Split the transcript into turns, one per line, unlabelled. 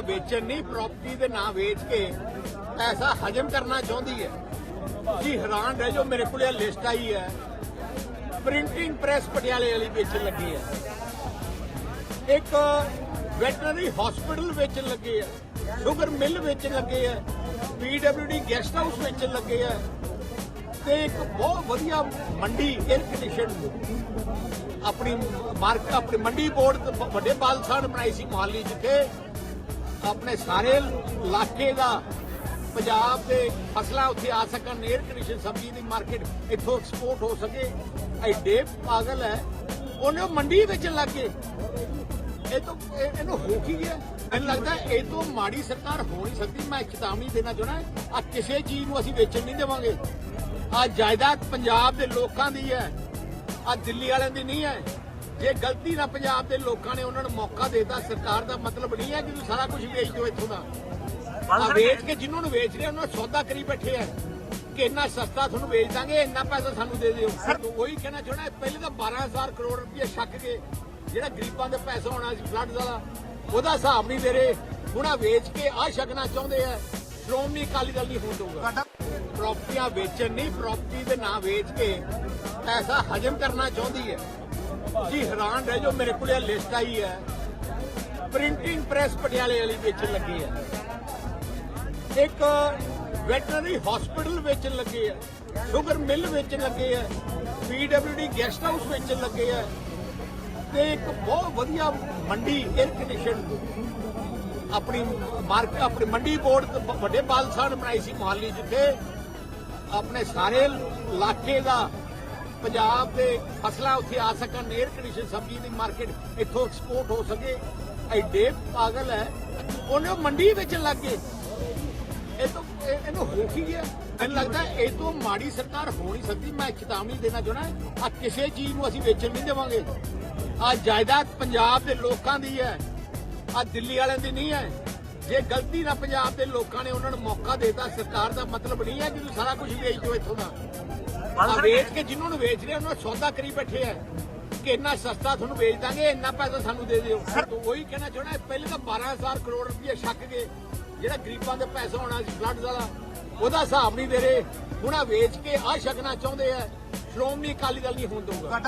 ਵੇਚਣ ਨਹੀਂ ਪ੍ਰਾਪਰਟੀ ਦੇ ਨਾਂ ਵੇਚ ਕੇ ਪੈਸਾ ਹਜਮ ਕਰਨਾ ਚਾਹੁੰਦੀ ਹੈ। ਜੀ ਹੈਰਾਨ ਰਹਿ ਜੋ ਮੇਰੇ ਕੋਲ ਇਹ ਲਿਸਟ ਆਈ ਹੈ। ਪ੍ਰਿੰਟਿੰਗ ਪ੍ਰੈਸ ਪਟਿਆਲੇ ਵਾਲੀ ਵੇਚਣ ਲੱਗੀ ਹੈ। ਇੱਕ ਵੈਟਰਨਰੀ ਹਸਪੀਟਲ ਵੇਚਣ ਲੱਗੇ ਆ ਸ਼ੂਗਰ ਮਿਲ ਵੇਚਣ ਲੱਗੇ ਆ ਪੀਡਬਲਯੂਡੀ ਗੈਸਟ ਹਾਊਸ ਵੇਚਣ ਲੱਗੇ ਆ ਤੇ ਇੱਕ ਬਹੁਤ ਵਧੀਆ ਮੰਡੀ 에ਅਰ ਕੰਡੀਸ਼ਨ ਆਪਣੀ ਮਾਰਕ, ਆਪਣੀ ਮੰਡੀ ਬੋਰਡ ਵੱਡੇ ਪਾਲਸਾਨ ਬਣਾਈ ਸੀ ਮੋਹਾਲੀ ਜਿੱਥੇ ਆਪਣੇ ਸਾਰੇ ਇਲਾਕੇ ਦਾ ਪੰਜਾਬ ਦੇ ਫਸਲਾਂ ਉੱਥੇ ਆ ਸਕਣ 에ਅਰ ਕੰਡੀਸ਼ਨ ਸਬਜ਼ੀ ਦੀ ਮਾਰਕੀਟ ਇੱਥੋਂ ਐਕਸਪੋਰਟ ਹੋ ਸਕੇ। ਐਡੇ ਪਾਗਲ ਹੈ। ਉਹਨੇ ਉਹ ਮੰਡੀ ਵੇਚਣ ਲੱਗ ਗਏ। ਇਹ ਤੋਂ ਇਹਨੂੰ ਹੋ ਕੀ ਗਿਆ? ਮੈਨੂੰ ਲੱਗਦਾ ਇਹ ਤੋਂ ਮਾੜੀ ਸਰਕਾਰ ਹੋ ਨਹੀਂ ਸਕਦੀ। ਮੈਂ ਚੇਤਾਵਨੀ ਦੇਣਾ ਚਾਹੁੰਦਾ ਆ ਕਿਸੇ ਚੀਜ਼ ਨੂੰ ਅਸੀਂ ਵੇਚਣ ਨਹੀਂ ਦੇਵਾਂਗੇ। ਆ ਜਾਇਦਾਦ ਪੰਜਾਬ ਦੇ ਲੋਕਾਂ ਦੀ ਹੈ। ਆ ਦਿੱਲੀ ਵਾਲਿਆਂ ਦੀ ਨਹੀਂ ਹੈ। ਜੇ ਗਲਤੀ ਨਾਲ ਪੰਜਾਬ ਦੇ ਲੋਕਾਂ ਨੇ ਉਹਨਾਂ ਨੂੰ ਮੌਕਾ ਦੇਤਾ ਸਰਕਾਰ ਦਾ ਮਤਲਬ ਨਹੀਂ ਹੈ ਕਿ ਤੁਸੀਂ ਸਾਰਾ ਕੁਝ ਵੇਚ ਦਿਓ ਇੱਥੋਂ ਦਾ। ਆ ਵੇਚ ਕੇ ਜਿਨ੍ਹਾਂ ਨੂੰ ਵੇਚ ਰਹੇ ਉਹਨਾਂ ਨੂੰ ਸੌਦਾ ਕਰੀ ਬੈਠੇ ਆ। ਕਿ ਇੰਨਾ ਸਸਤਾ ਤੁਹਾਨੂੰ ਵੇਚ ਦਾਂਗੇ ਇੰਨਾ ਪੈਸਾ ਸਾਨੂੰ ਦੇ ਦਿਓ। ਉਹੀ ਕਹਿਣਾ ਚਾਹੁੰਦਾ ਪਹਿਲੇ ਤਾਂ 12000 ਕਰੋੜ ਰੁਪਏ ਛੱਕ ਕੇ ਜਿਹੜਾ ਗਰੀਬਾਂ ਦੇ ਪੈਸਾ ਹੋਣਾ ਸੀ ਫਲੱਡ ਦਾ ਉਹਦਾ ਹਿਸਾਬ ਨਹੀਂ ਦੇ ਰਹੇ। ਹੁਣ ਆਹ ਵੇਚ ਕੇ ਆ ਛਕਣਾ ਚਾਹੁੰਦੇ ਆ ਸ਼੍ਰੋਮਣੀ ਅਕਾਲੀ ਦਲ ਨਹੀਂ ਹੋਣ ਦਊਗਾ। ਪ੍ਰਾਪਰਟੀਆਂ ਵੇਚਣ ਨਹੀਂ ਪ੍ਰਾਪਰਟੀ ਦੇ ਨਾਂ ਵੇਚ ਕੇ ਪੈਸਾ ਹਜਮ ਕਰਨਾ ਚਾਹੁੰਦੀ ਹੈ। ਜੀ ਹੈਰਾਨ ਰਹਿ ਜੋ ਮੇਰੇ ਕੋਲ ਇਹ ਲਿਸਟ ਆਈ ਹੈ। ਪ੍ਰਿੰਟਿੰਗ ਪ੍ਰੈਸ ਪਟਿਆਲੇ ਵਾਲੀ ਵੇਚਣ ਲੱਗੀ ਹੈ ਇੱਕ ਵੈਟਰਨਰੀ ਹਸਪੀਟਲ ਵੇਚਣ ਲੱਗੇ ਆ। ਸ਼ੂਗਰ ਮਿਲ ਵੇਚਣ ਲੱਗੇ ਆ। ਪੀਡਬਲਯੂਡੀ ਗੈਸਟ ਹਾਊਸ ਵੇਚਣ ਲੱਗੇ ਆ। ਤੇ ਇੱਕ ਬਹੁਤ ਵਧੀਆ ਮੰਡੀ 에ਅਰ ਕੰਡੀਸ਼ਨ ਆਪਣੀ ਮਾਰਕ ਆਪਣੀ ਮੰਡੀ ਬੋਰਡ ਵੱਡੇ ਬਾਲਸਾਨ ਬਣਾਈ ਸੀ ਮੁਹਾਲੀ ਜਿੱਥੇ ਆਪਣੇ ਸਾਰੇ ਇਲਾਕੇ ਦਾ ਪੰਜਾਬ ਦੇ ਫਸਲਾਂ ਉੱਥੇ ਆ ਸਕਣ 에ਅਰ ਕੰਡੀਸ਼ਨ ਸਬਜ਼ੀ ਦੀ ਮਾਰਕੀਟ ਇੱਥੋਂ ਐਕਸਪੋਰਟ ਹੋ ਸਕੇ। ਐਡੇ ਪਾਗਲ ਹੈ। ਉਹਨੇ ਮੰਡੀ ਵੇਚਣ ਲੱਗ ਗਏ। ਇਹ ਤੋਂ ਇਹਨੂੰ ਹੋ ਕੀ ਗਿਆ? ਮੈਨੂੰ ਲੱਗਦਾ ਇਹ ਤੋਂ ਮਾੜੀ ਸਰਕਾਰ ਹੋ ਨਹੀਂ ਸਕਦੀ। ਮੈਂ ਚੇਤਾਵਨੀ ਦੇਣਾ ਚਾਹੁੰਦਾ ਆ ਕਿਸੇ ਚੀਜ਼ ਨੂੰ ਅਸੀਂ ਵੇਚਣ ਨਹੀਂ ਦੇਵਾਂਗੇ। ਆ ਜਾਇਦਾਦ ਪੰਜਾਬ ਦੇ ਲੋਕਾਂ ਦੀ ਹੈ। ਆ ਦਿੱਲੀ ਵਾਲਿਆਂ ਦੀ ਨਹੀਂ ਹੈ। ਜੇ ਗਲਤੀ ਨਾਲ ਪੰਜਾਬ ਦੇ ਲੋਕਾਂ ਨੇ ਉਹਨਾਂ ਨੂੰ ਮੌਕਾ ਦੇਤਾ, ਸਰਕਾਰ ਦਾ ਮਤਲਬ ਨਹੀਂ ਹੈ ਕਿ ਤੁਸੀਂ ਸਾਰਾ ਕੁਝ ਵੇਚ ਦਿਓ ਇੱਥੋਂ ਦਾ। ਆ ਵੇਚ ਕੇ ਜਿਨ੍ਹਾਂ ਨੂੰ ਵੇਚ ਰਹੇ ਉਹਨਾਂ ਸੌਦਾ ਕਰੀ ਬੈਠੇ ਆ ਕਿ ਇੰਨਾ ਸਸਤਾ ਤੁਹਾਨੂੰ ਵੇਚ ਦਾਂਗੇ ਇੰਨਾ ਪੈਸਾ ਸਾਨੂੰ ਦੇ ਦਿਓ। ਉਹੀ ਕਹਿਣਾ ਚਾਹੁੰਦਾ ਪਹਿਲੇ ਤਾਂ 12000 ਕਰੋੜ ਰੁਪਏ ਛੱਕ ਕੇ ਜਿਹੜਾ ਗਰੀਬਾਂ ਦੇ ਪੈਸਾ ਹੋਣਾ ਸੀ ਫਲੱਡ ਦਾ ਉਹਦਾ ਹਿਸਾਬ ਨਹੀਂ ਦੇ ਰਹੇ। ਹੁਣ ਆਹ ਵੇਚ ਕੇ ਆ ਛਕਣਾ ਚਾਹੁੰਦੇ ਆ ਸ਼੍ਰੋਮਣੀ ਅਕਾਲੀ ਦਲ ਨਹੀਂ ਹੋਣ ਦਊਗਾ।